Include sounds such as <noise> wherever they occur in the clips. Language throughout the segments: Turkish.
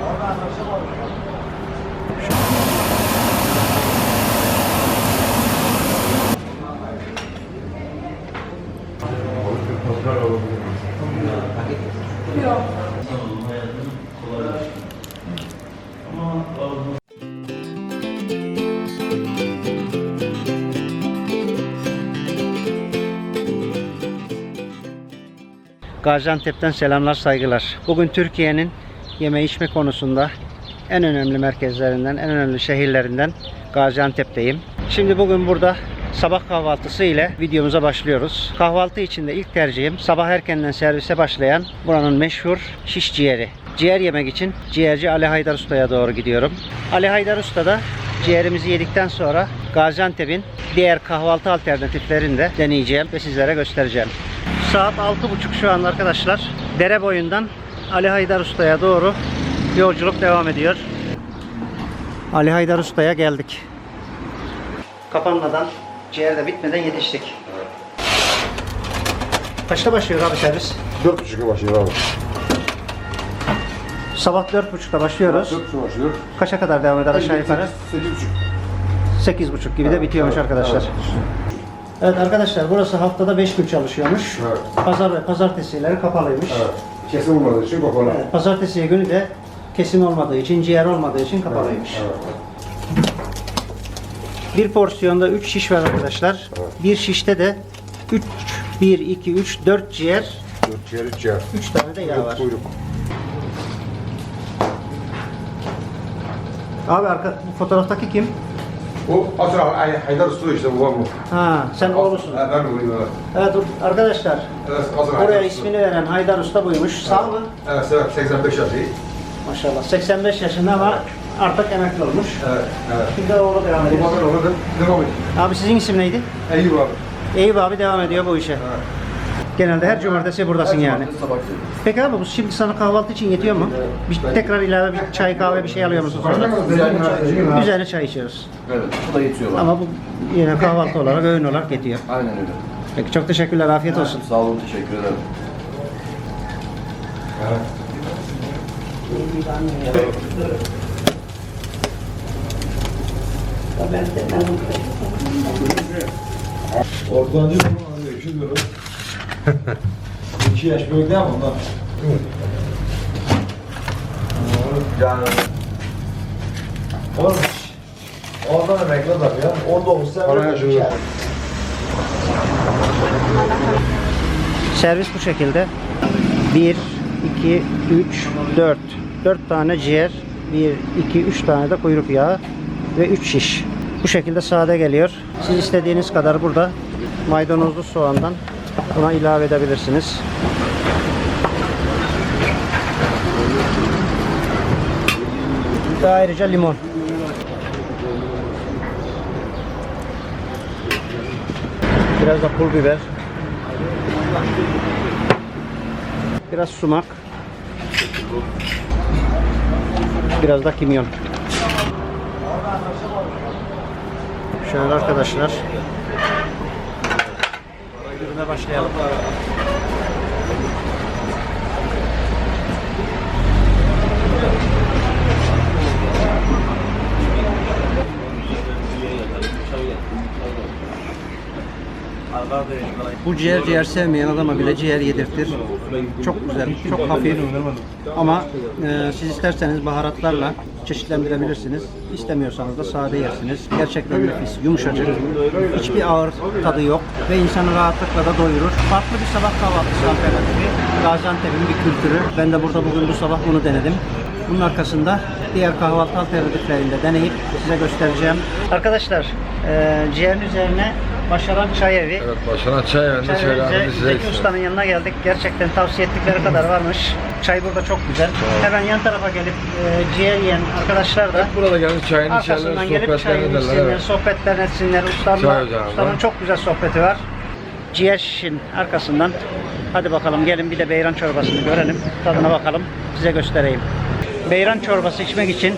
Orada arkadaşlar var. Gaziantep'ten selamlar saygılar. Bugün Türkiye'nin yeme içme konusunda en önemli merkezlerinden, en önemli şehirlerinden Gaziantep'teyim. Şimdi bugün burada sabah kahvaltısı ile videomuza başlıyoruz. Kahvaltı için de ilk tercihim sabah erkenden servise başlayan buranın meşhur şiş ciğeri. Ciğer yemek için ciğerci Ali Haydar Usta'ya doğru gidiyorum. Ali Haydar Usta da ciğerimizi yedikten sonra Gaziantep'in diğer kahvaltı alternatiflerini de deneyeceğim ve sizlere göstereceğim. Saat 6.30 şu an arkadaşlar. Dere boyundan Ali Haydar Usta'ya doğru yolculuk devam ediyor. Ali Haydar Usta'ya geldik. Kapanmadan, ciğer de bitmeden yetiştik. Kaçta başlıyor abi servis? Dört buçuk'a başlıyor abi. Sabah 4.30'da başlıyoruz. Dört buçuk'a başlıyor. Kaça kadar devam eder aşağı yukarı? Sekiz buçuk. 8.30 gibi de bitiyormuş arkadaşlar. Evet arkadaşlar burası haftada 5 gün çalışıyormuş. Evet. Pazar ve pazartesileri kapalıymış. Evet. Kesim olmadığı için kapalı. Evet, pazartesi günü de kesim olmadığı için, ciğer olmadığı için kapalıymış. Evet. Bir porsiyonda 3 şiş var arkadaşlar. Bir şişte de 3, 1, 2, 3, 4 ciğer, Dört ciğer, üç ciğer. 3 tane de yağ var. Kuyruk. Abi arka, bu fotoğraftaki kim? Bu Ay- Haydar Usta işte bu. Ha, sen oğlusun. Ha, Ben oğluyum evet. Evet arkadaşlar, Evet, Asra buraya Haydar Usta. ismini veren Haydar Usta buymuş. Sağ mı? Evet, evet, 85 yaşında. Maşallah. 85 yaşında ama artık emekli olmuş. Evet, evet. Şimdi oğlu devam ediyor. Babamın oğlu da devam ediyor. Abi sizin isim neydi? Eyüp abi. Eyüp abi devam ediyor bu işe. Genelde her cumartesi buradasın yani. Peki abi bu şimdi sana kahvaltı için yetiyor mu? Bir, tekrar ilave bir çay kahve bir şey alıyor musun sonra? Üzerine çay içiyoruz. Evet, bu da yetiyor bana. Ama bu yine kahvaltı olarak, öğün olarak yetiyor. Aynen öyle. Peki çok teşekkürler, afiyet olsun. Sağ olun, teşekkür ederim. Mi? Abi, iki lira. İki yaş büyük değil mi ondan? Yani... Oğlum, oradan emekli adam ya. 19 sene. Bana yaşıyor. Servis bu şekilde. 1, 2, 3, 4. 4 tane ciğer, 1, 2, 3 tane de kuyruk yağı ve 3 şiş. Bu şekilde sade geliyor. Siz istediğiniz kadar burada maydanozlu soğandan buna ilave edebilirsiniz. Ayrıca limon. Biraz da pul biber. Biraz sumak. Biraz da kimyon. Şöyle arkadaşlar. na Baixela. Bu ciğer ciğer sevmeyen adama bile ciğer yedirtir. Çok güzel, çok hafif. Ama e, siz isterseniz baharatlarla çeşitlendirebilirsiniz. İstemiyorsanız da sade yersiniz. Gerçekten nefis, yumuşacık. Hiçbir ağır tadı yok ve insanı rahatlıkla da doyurur. Farklı bir sabah kahvaltısı alternatifi. Gaziantep'in bir kültürü. Ben de burada bugün bu sabah bunu denedim. Bunun arkasında diğer kahvaltı alternatiflerini de deneyip size göstereceğim. Arkadaşlar, e, ciğerin üzerine Başaran Çay Evi. Evet, başına çay evinde Çay şöyle önce abi size Zeki Usta'nın yanına geldik. Gerçekten tavsiye ettikleri kadar varmış. Çay burada çok güzel. Hemen yan tarafa gelip e, ciğer yiyen arkadaşlar da Burada gelip çayını içerler, arkasından gelip çayını ederler. içsinler, Evet. sohbetler etsinler. Çay ocağında. ustanın çok güzel sohbeti var. Ciğer şişin arkasından hadi bakalım gelin bir de beyran çorbasını görelim. Tadına bakalım. Size göstereyim. Beyran çorbası içmek için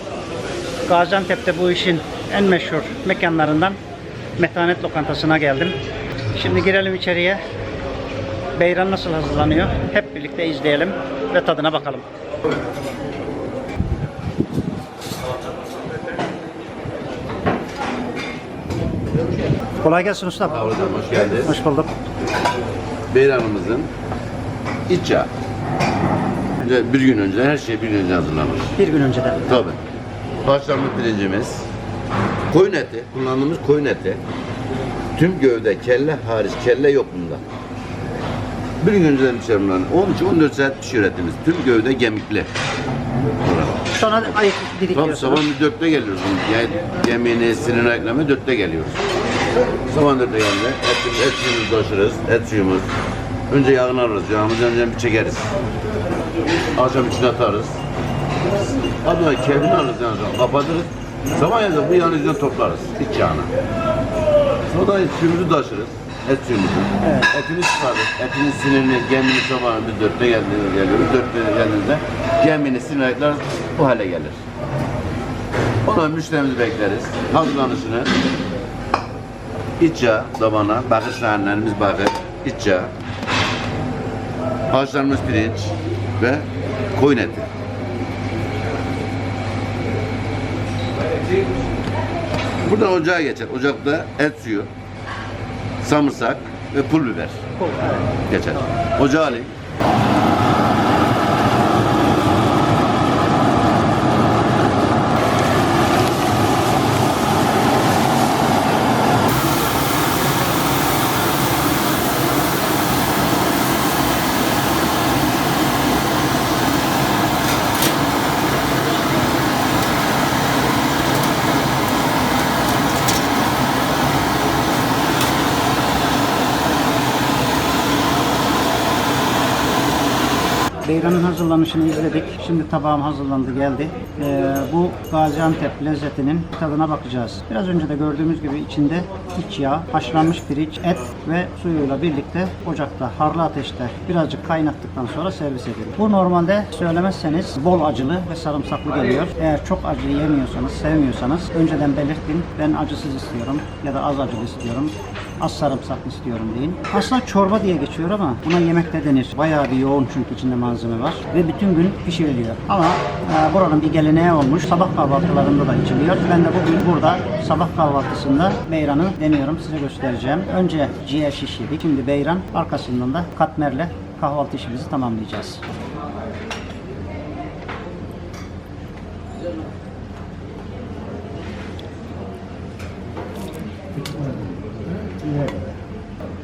Gaziantep'te bu işin en meşhur mekanlarından Metanet Lokantası'na geldim. Şimdi girelim içeriye. beyran nasıl hazırlanıyor? Hep birlikte izleyelim ve tadına bakalım. Kolay gelsin usta. Hocam hoş geldiniz. Hoş bulduk. Beyranımızın iç yağı. Bir gün önce her şey bir gün önce hazırlanır. Bir gün önceden. Tabii. Haşlanmış pirincimiz, koyun eti, kullandığımız koyun eti. Tüm gövde, kelle hariç, kelle yok bunda. Bir gün önceden pişer bunların. 13-14 saat pişiyor etimiz. Tüm gövde kemikli. Sonra ayık Tabii didikliyorsunuz. sabah bir dörtte geliyoruz. Yani yemeğini, sinir ayıklama dörtte geliyoruz. Sabah dörtte geldi. Et, et suyumuzu taşırız. Et suyumuz. Önce yağını alırız. Yağımızı önce bir çekeriz. Akşam içine atarız. Sonra keyfini alırız yani kapatırız. Sabah yazda bu yağın yüzünden toplarız. iç yağını. Sonra da suyumuzu taşırız. Et suyumuzu. Evet. Etini çıkarırız. Etinin sinirini, gemini sabahın bir dörtte geldiğinde geliyoruz. Dörtte geldiğinde gemini, sinir ayıklar bu hale gelir. Ondan müşterimizi bekleriz. Hazırlanışını iç yağ tabana, bakır sahanlerimiz bakır, iç yağ, haşlanmış pirinç ve koyun eti. Buradan ocağa geçer. Ocakta et suyu, samırsak ve pul biber geçer. Ocağa alayım. Beyranın hazırlanışını izledik. Şimdi tabağım hazırlandı geldi. Ee, bu Gaziantep lezzetinin tadına bakacağız. Biraz önce de gördüğümüz gibi içinde iç yağ, haşlanmış pirinç, et ve suyuyla birlikte ocakta harlı ateşte birazcık kaynattıktan sonra servis edilir. Bu normalde söylemezseniz bol acılı ve sarımsaklı geliyor. Eğer çok acı yemiyorsanız, sevmiyorsanız önceden belirtin. Ben acısız istiyorum ya da az acılı istiyorum. Az sarımsaklı istiyorum deyin. Aslında çorba diye geçiyor ama buna yemekte denir. Bayağı bir yoğun çünkü içinde malzeme var. Ve bütün gün pişiriliyor. Ama e, buranın bir geleneği olmuş. Sabah kahvaltılarında da içiliyor. Ben de bugün burada sabah kahvaltısında beyranı deniyorum. Size göstereceğim. Önce ciğer şiş. Şimdi beyran. Arkasından da katmerle kahvaltı işimizi tamamlayacağız.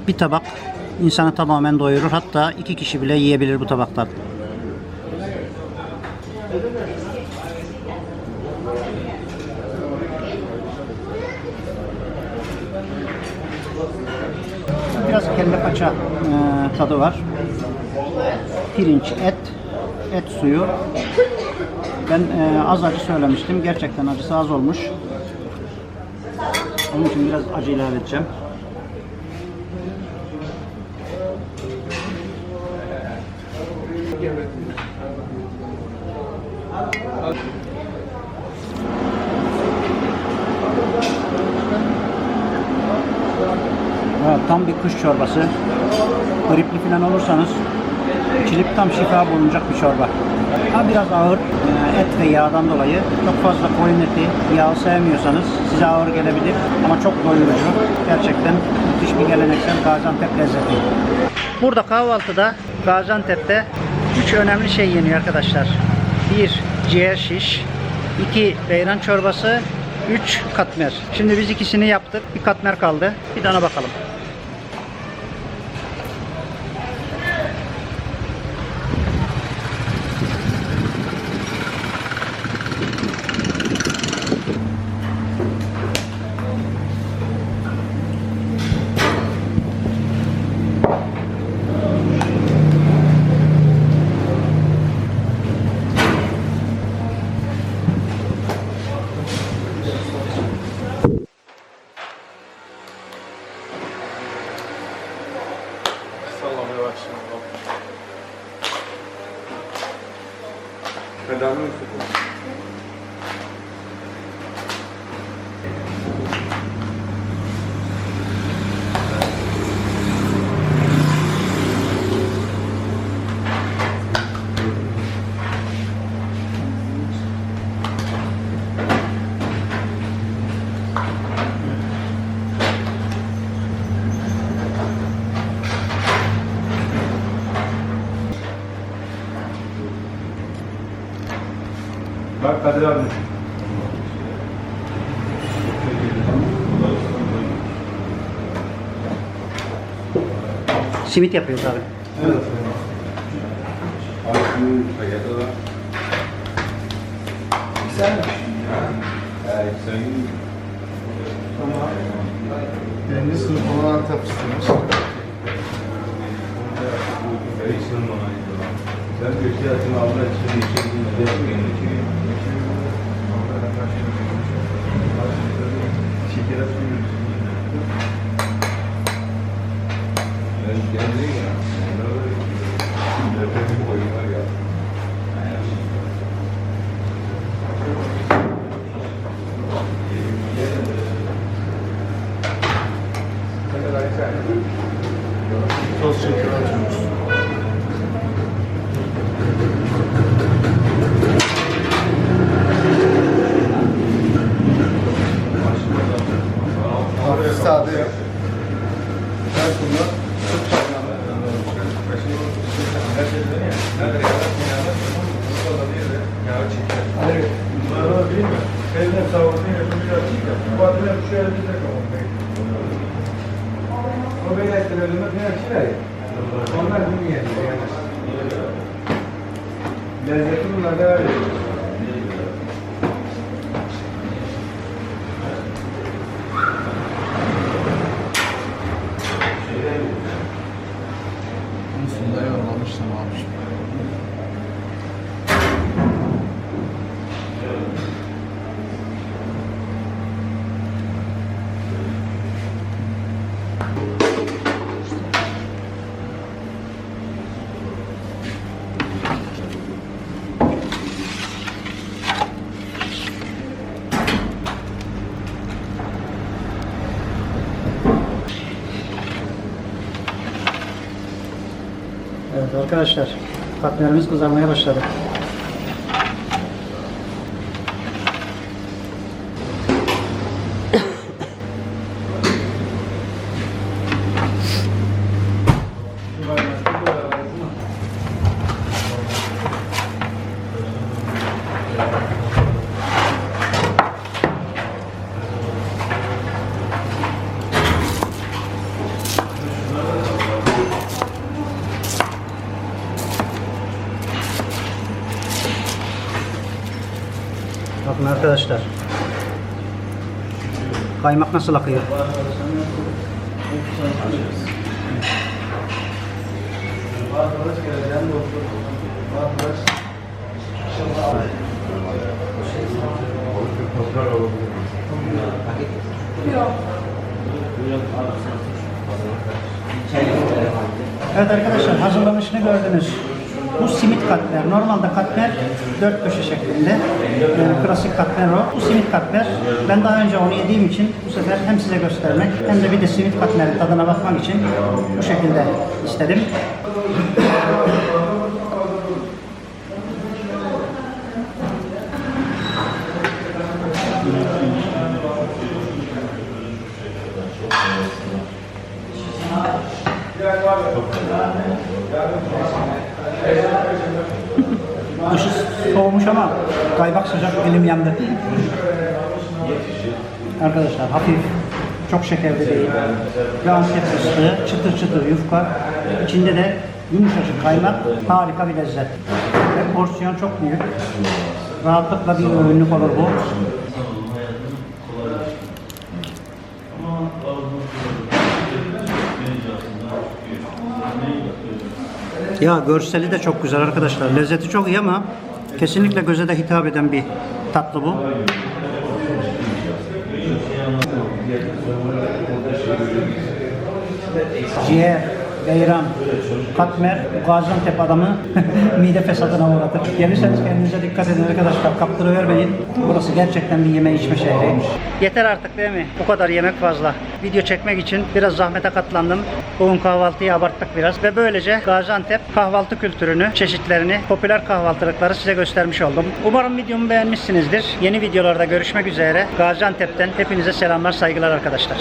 Bir tabak insanı tamamen doyurur. Hatta iki kişi bile yiyebilir bu tabaktan. Biraz kelle paça e, tadı var. Pirinç, et, et suyu. Ben e, az acı söylemiştim. Gerçekten acısı az olmuş. Onun için biraz acı ilave edeceğim. Çorbası. Gripli falan olursanız içilip tam şifa bulunacak bir çorba. Ha biraz ağır e, et ve yağdan dolayı çok fazla koyun eti, yağ sevmiyorsanız size ağır gelebilir ama çok doyurucu. Gerçekten müthiş bir geleneksel Gaziantep lezzeti. Burada kahvaltıda Gaziantep'te üç önemli şey yeniyor arkadaşlar. Bir ciğer şiş, iki beyran çorbası, üç katmer. Şimdi biz ikisini yaptık. Bir katmer kaldı. Bir dana bakalım. Başladım. Pedalını mı Bak Kadir abi. Simit yapıyoruz abi. Evet. Abi paketi var. Sen mi? Evet, sen Birinci sınıf olan Bir şey atın abla için için Şeker atıyoruz. Ben geldim ya. Nefretim koyuyorlar ya. Toz şeker atıyoruz. Hafif sade. Her konuda süt kaynağı. Evet. Eline sağlık. Elbise O böyle ettilerinde bir şey Onlar bilmeyen yani. Lezzeti bunlarda öyle. Üstünde yollamıştım abi. Evet arkadaşlar, katmerimiz kızarmaya başladı. Bakın arkadaşlar. Kaymak nasıl akıyor? Evet arkadaşlar hazırlanışını gördünüz. Bu simit katmer. Normalde katmer dört köşe şeklinde. Ee, klasik katmer o. Bu simit katmer. Ben daha önce onu yediğim için bu sefer hem size göstermek hem de bir de simit katmerin tadına bakmak için bu şekilde istedim. Dışı soğumuş ama kaymak sıcak elim yandı. Arkadaşlar hafif, çok şekerli değil. Ve antep fıstığı, çıtır çıtır yufka. İçinde de yumuşacık kaymak, harika bir lezzet. Ve porsiyon çok büyük. Rahatlıkla bir öğünlük olur bu. Ya görseli de çok güzel arkadaşlar. Lezzeti çok iyi ama kesinlikle göze de hitap eden bir tatlı bu. Ciğer, beyran, katmer, Gaziantep adamı <laughs> mide fesadına uğratır. Gelirseniz kendinize dikkat edin arkadaşlar. Kaptırıvermeyin. Burası gerçekten bir yeme içme şehri. Yeter artık değil mi? Bu kadar yemek fazla. Video çekmek için biraz zahmete katlandım. Bugün kahvaltıyı abarttık biraz. Ve böylece Gaziantep kahvaltı kültürünü, çeşitlerini, popüler kahvaltılıkları size göstermiş oldum. Umarım videomu beğenmişsinizdir. Yeni videolarda görüşmek üzere. Gaziantep'ten hepinize selamlar, saygılar arkadaşlar.